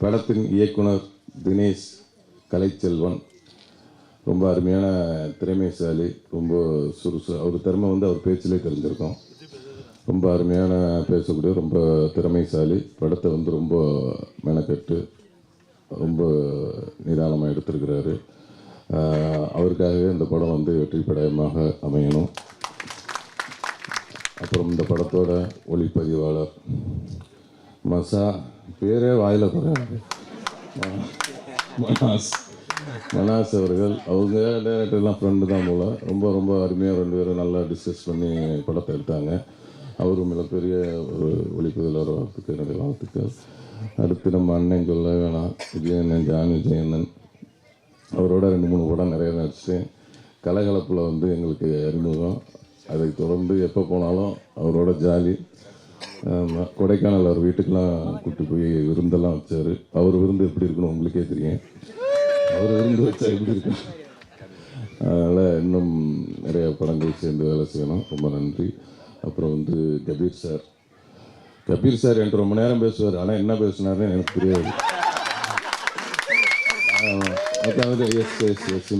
படத்தின் இயக்குனர் தினேஷ் கலைச்செல்வன். ரொம்ப அருமையான திறமைசாலி ரொம்ப சுறுசு அவர் திறமை வந்து அவர் பேச்சிலே தெரிஞ்சிருக்கோம். ரொம்ப அருமையான பேசக்கூடிய ரொம்ப திறமைசாலி. படத்தை வந்து ரொம்ப மெனக்கட்டு ரொம்ப நிதானமாக எடுத்திருக்கிறாரு. அவருக்காகவே இந்த படம் வந்து வெற்றி படமாக அமையணும். அப்புறம் இந்த படத்தோட ஒளிப்பதிவாளர் மசா பேரே வாயில் குறையாது மனாஸ் மனாஸ் அவர்கள் அவங்க டேரக்டர்லாம் ஃப்ரெண்டு தான் போல். ரொம்ப ரொம்ப அருமையாக ரெண்டு பேரும் நல்லா டிஸ்கஸ் பண்ணி படத்தை எடுத்தாங்க. அவரும் மிகப்பெரிய ஒரு ஒளிப்பதிவாளர் வாழ்த்துக்கு என்னுடைய வாழ்த்துக்கள். அடுத்து நம்ம அண்ணன் சொல்ல வேணாம். விஜயண்ணன் ஜான் விஜயண்ணன் அவரோட ரெண்டு மூணு படம் நிறைய நடிச்சேன் கலகலப்பில் வந்து எங்களுக்கு அறிமுகம். அதை தொடர்ந்து எப்போ போனாலும் அவரோட ஜாலி. கொடைக்கானல் அவர் வீட்டுக்கெல்லாம் கூட்டி போய் விருந்தெல்லாம் வச்சார். அவர் விருந்து எப்படி இருக்கணும் உங்களுக்கே தெரியும். அவர் விருந்து வச்சா எப்படி இருக்கும் அதனால் இன்னும் நிறைய படங்கள் சேர்ந்து வேலை செய்யணும். ரொம்ப நன்றி. அப்புறம் வந்து கபீர் சார். கபீர் சார் என்கிட்ட ரொம்ப நேரம் பேசுவார். ஆனால் என்ன பேசுனாருன்னு எனக்கு தெரியாது அதாவது எஸ் எஸ் எஸ்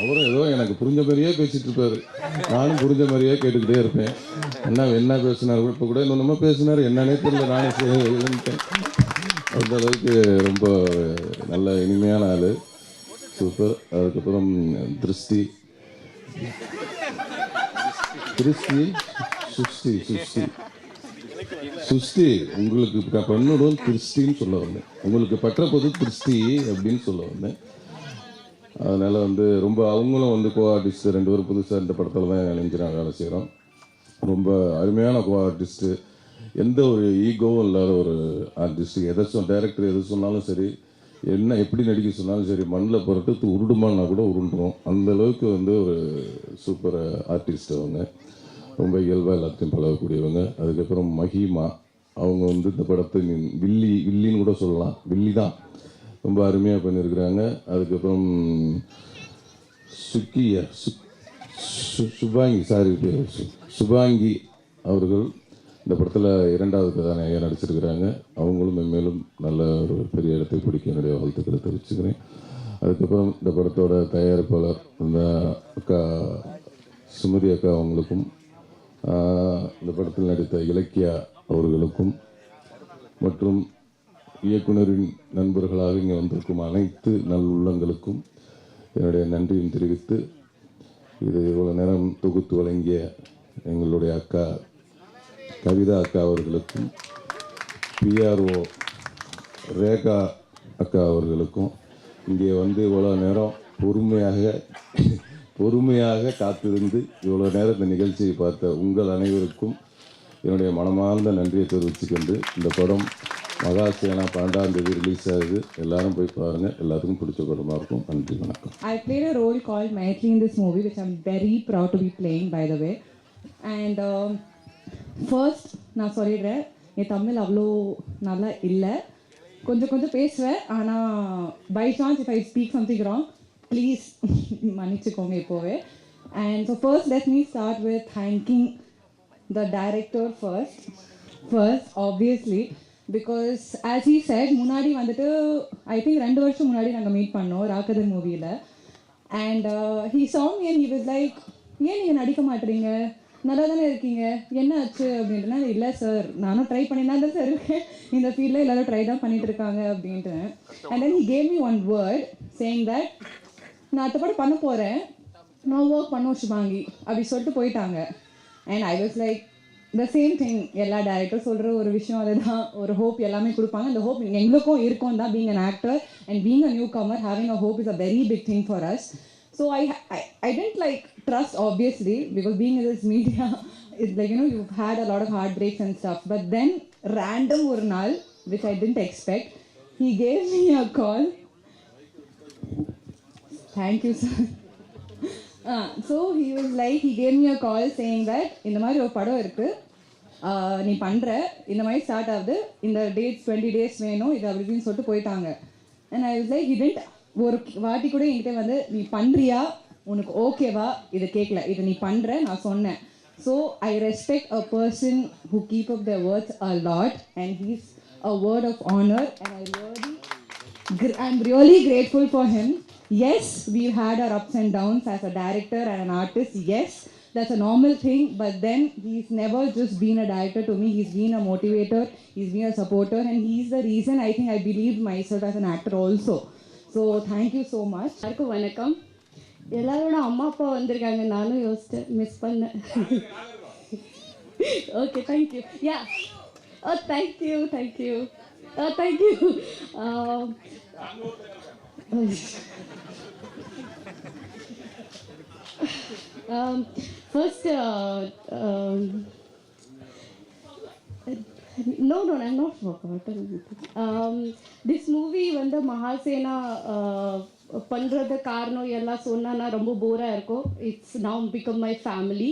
அவரும் ஏதோ எனக்கு புரிஞ்ச மாதிரியே பேசிட்டு இருப்பாரு. நானும் புரிஞ்ச மாதிரியே கேட்டுக்கிட்டே இருப்பேன். என்ன என்ன பேசினார்? இப்போ கூட இன்னொன்றுமா பேசினார். என்னன்னே தெரியல நானே எழுந்துட்டேன். அந்த அளவுக்கு ரொம்ப நல்ல இனிமையான ஆள். சூப்பர் அதுக்கப்புறம் திருஷ்டி. திருஷ்டி சுஷ்டி சுஷ்டி. சுஷ்டி உங்களுக்கு க- பெண்ணுடன் திருஷ்டின்னு சொல்ல வந்தேன். உங்களுக்கு பற்ற பொது திருஷ்டி அப்படின்னு சொல்ல வந்தேன். அதனால் வந்து ரொம்ப அவங்களும் வந்து கோ ஆர்டிஸ்ட் ரெண்டு பேரும் புதுசாக இந்த படத்தில் தான் இணைஞ்சு நான் வேலை செய்கிறோம் ரொம்ப அருமையான கோ ஆர்டிஸ்ட்டு எந்த ஒரு ஈகோவும் இல்லாத ஒரு ஆர்டிஸ்ட் எதை சொல் டைரக்டர் எது சொன்னாலும் சரி என்ன எப்படி நடிக்க சொன்னாலும் சரி மண்ணில் புரட்டு உருடுமானா கூட உருண்டுவோம். அந்த அளவுக்கு வந்து ஒரு சூப்பர் ஆர்டிஸ்ட் அவங்க. ரொம்ப இயல்பாக எல்லாத்தையும் பழகக்கூடியவங்க. அதுக்கப்புறம் மஹிமா அவங்க வந்து இந்த படத்தின் வில்லி வில்லின்னு கூட சொல்லலாம். வில்லி தான். ரொம்ப அருமையாக பண்ணியிருக்கிறாங்க. அதுக்கப்புறம் சுக்கியா சு சுபாங்கி சாரி சுபாங்கி அவர்கள் இந்த படத்தில் இரண்டாவது கதாநாயகர் நடிச்சிருக்கிறாங்க. அவங்களும் மென்மேலும் நல்ல ஒரு பெரிய இடத்தை பிடிக்க என்னுடைய வாழ்த்துக்களை தெரிவிச்சுக்கிறேன். அதுக்கப்புறம் இந்த படத்தோட தயாரிப்பாளர் இந்த அக்கா சுமதி அக்கா அவங்களுக்கும் இந்த படத்தில் நடித்த இலக்கியா அவர்களுக்கும் மற்றும் இயக்குனரின் நண்பர்களாக இங்கே வந்திருக்கும் அனைத்து நல்லுள்ளங்களுக்கும் என்னுடைய நன்றியும் தெரிவித்து இது இவ்வளோ நேரம் தொகுத்து வழங்கிய எங்களுடைய அக்கா கவிதா அக்கா அவர்களுக்கும் பிஆர்ஓ ரேகா அக்கா அவர்களுக்கும் இங்கே வந்து இவ்வளோ நேரம் பொறுமையாக பொறுமையாக காத்திருந்து இவ்வளோ நேரம் இந்த நிகழ்ச்சியை பார்த்த உங்கள் அனைவருக்கும் என்னுடைய மனமார்ந்த நன்றியை தெரிவித்துக்கொண்டு இந்த படம் மகாசேனா பன்னெண்டாம் தேதி ரிலீஸ் ஆகுது. எல்லாரும் போய் பாருங்கள் எல்லாருக்கும் பிடிச்ச படமா இருக்கும். நன்றி வணக்கம். I played a role called Mythili in this movie which I'm very proud to be playing by the way and first நான் சொல்லிடுறேன். என் தமிழ் அவ்வளோ நல்லா இல்லை. கொஞ்சம் கொஞ்சம் பேசுவேன் ஆனால் by chance if I speak something wrong please மன்னிச்சுக்கோங்க இப்போவே and so first let me start with thanking the director first first obviously because as he said முன்னாடி வந்துட்டு ஐ திங்க் ரெண்டு வருஷம் முன்னாடி நாங்கள் மீட் பண்ணோம் ராகதர் மூவியில் அண்ட் ஹீ சாங் ஏன் ஹி he லைக் ஏன் நீங்கள் நடிக்க மாட்டீங்க? நல்லா தானே இருக்கீங்க? என்ன ஆச்சு? அப்படின்ட்டுனா இல்லை சார் நானும் ட்ரை பண்ணினா தான் சார் இருக்கேன். இந்த ஃபீல்டில் எல்லாரும் ட்ரை தான் பண்ணிட்டு இருக்காங்க. அப்படின்ட்டு. And then he gave me one word saying that நான் அடுத்தபடி பண்ண போகிறேன் நான் ஒர்க் பண்ணுவோம் சுபாங்கி. அப்படி சொல்லிட்டு போயிட்டாங்க. And I was like the same thing எல்லா டேரக்டரும் சொல்கிற ஒரு விஷயம் அதுதான். ஒரு ஹோப் எல்லாமே கொடுப்பாங்க. அந்த ஹோப் எங்களுக்கும் இருக்கும் தான் being an actor and being a newcomer having a hope is a very big thing for us so I I didn't like trust obviously because being is media is like you you had a lot of heartbreaks and stuff but then random ஒரு நாள் which I didn't expect he gave me a call thank you sir so he was like he came you call saying that இந்த மாதிரி ஒரு படம் இருக்குது uh, நீ பண்ணுற இந்த மாதிரி ஸ்டார்ட் ஆகுது. இந்த டேட்ஸ் டுவெண்ட்டி டேஸ் வேணும் இது அப்படி இப்படின்னு சொல்லிட்டு போயிட்டாங்க. அண்ட் ஐ வாஸ் லைக் இதென்ட் ஒரு வாட்டி கூட என்கிட்ட வந்து நீ பண்ணுறியா உனக்கு ஓகேவா இதை கேட்கல. இதை நீ பண்ணுற நான் சொன்னேன். So I respect a person who keep up the words a lot and he's a word of honour and I really I I'm really grateful for him Yes, we've had our ups and downs as a director and an artist. Yes, that's a normal thing. But then he's never just been a director to me. He's been a motivator. He's been a supporter, and he's the reason I think I believed myself as an actor also. So thank you so much. எல்லாருக்கும் வணக்கம் எல்லாரோட அம்மா அப்பா வந்திருக்காங்க நானும் யோசிச்சேன் miss பண்ணேன் okay thank you yeah oh thank you thank you oh thank you first no no i'm not forgotten um, this movie வந்து மகாசேனா uh, பண்ணுறது காரணம் எல்லாம் சொன்னா ரொம்ப போராக இருக்கும் it's now become my family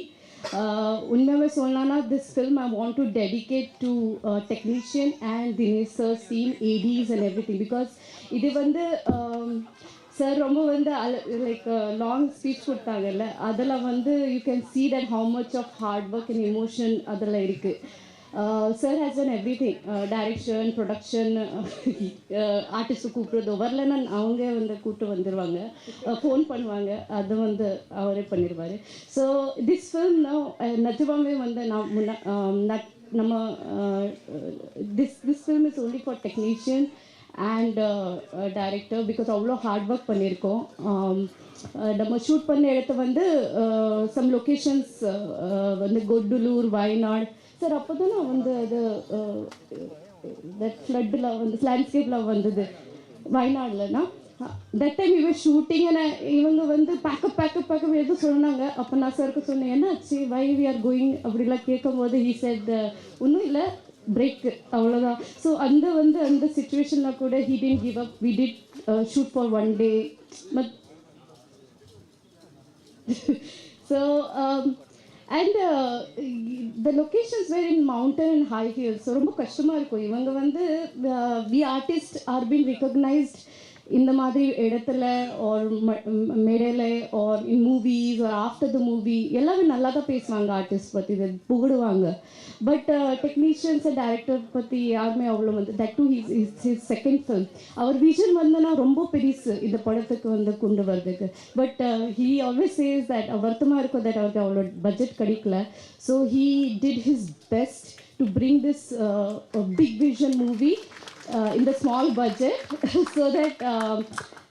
Uh, உண்மையாகவே சொல்லணும்னா this film I want to dedicate to technician and Dinesh sir team ADs and everything because இது வந்து um, சார் ரொம்ப வந்து லைக் லாங் ஸ்பீச் கொடுத்தாங்கல்ல அதில் வந்து you can see that how much of hard work and emotion அதில் இருக்குது sir has everything direction production artist கூப்பிட்றது. வரலன்னா அவங்க வந்து கூப்பிட்டு வந்துடுவாங்க ஃபோன் uh, பண்ணுவாங்க. அது வந்து அவரே பண்ணிடுவார் ஸோ திஸ் ஃபில்ம் uh, நான் நிஜமாவே வந்து நான் முன்ன um, நட்- நம்ம this this film is only for technician and director because அவ்வளோ ஹார்ட் ஒர்க் பண்ணியிருக்கோம் um, uh, நம்ம ஷூட் பண்ண இடத்த வந்து சம் லொக்கேஷன்ஸ் வந்து கொட்டுலூர் வயநாடு சார் அப்போ தான் நான் வந்து அது தட் ஃப்ளட்டில் வந்து லேண்ட்ஸ்கேப்பில் வந்தது. வயநாடுலனா தட் டைம் இவன் ஷூட்டிங் இவங்க வந்து பேக்கப் பேக்கப் பேக்கப் எதுவும் சொன்னாங்க. அப்போ நான் சருக்கு சொன்னேன் என்ன ஆச்சு வை வி ஆர் கோயிங் அப்படிலாம் கேட்கும்போது ஹீ செட் ஒன்றும் இல்லை பிரேக்கு அவ்வளோதான் ஸோ அந்த வந்து அந்த சுச்சுவேஷனில் கூட he didn't give up we did shoot for one day but so um, and uh, the locations were in mountain and high hills so ரொம்ப கஷ்டமாக இருக்கும் இவங்க வந்து we artist are been recognised இந்த மாதிரி இடத்துல ஒரு மேடையில் or in movies or after the movie எல்லாமே நல்லா தான் பேசுவாங்க ஆர்டிஸ்ட் பற்றி இதை புகழுவாங்க பட் டெக்னீஷியன்ஸ் அண்ட் டேரக்டர் பற்றி யாருமே அவ்வளோ வந்து that do his is his second film our vision வந்துன்னா ரொம்ப பெருசு இந்த படத்துக்கு வந்து கொண்டு வர்றதுக்கு. But he always says that வருத்தமாக இருக்கும் தட் அவருக்கு அவ்வளோ பட்ஜெட் கிடைக்கல. So he did his best to bring this big vision movie in the small budget so that um,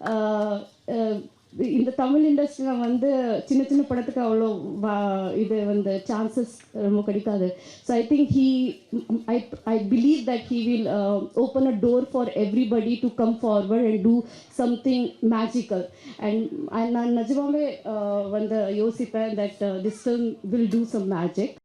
uh, uh, இந்த தமிழ் இண்டஸ்ட்ரியில் வந்து சின்ன சின்ன படத்துக்கு அவ்வளோ வா- இது வந்து சான்சஸ் ரொம்ப கிடைக்காது. So I think he I I believe that he will open a door for everybody to come forward and do something magical and நான் நிஜமாவே uh, வந்து யோசிப்பேன் that this film will do some magic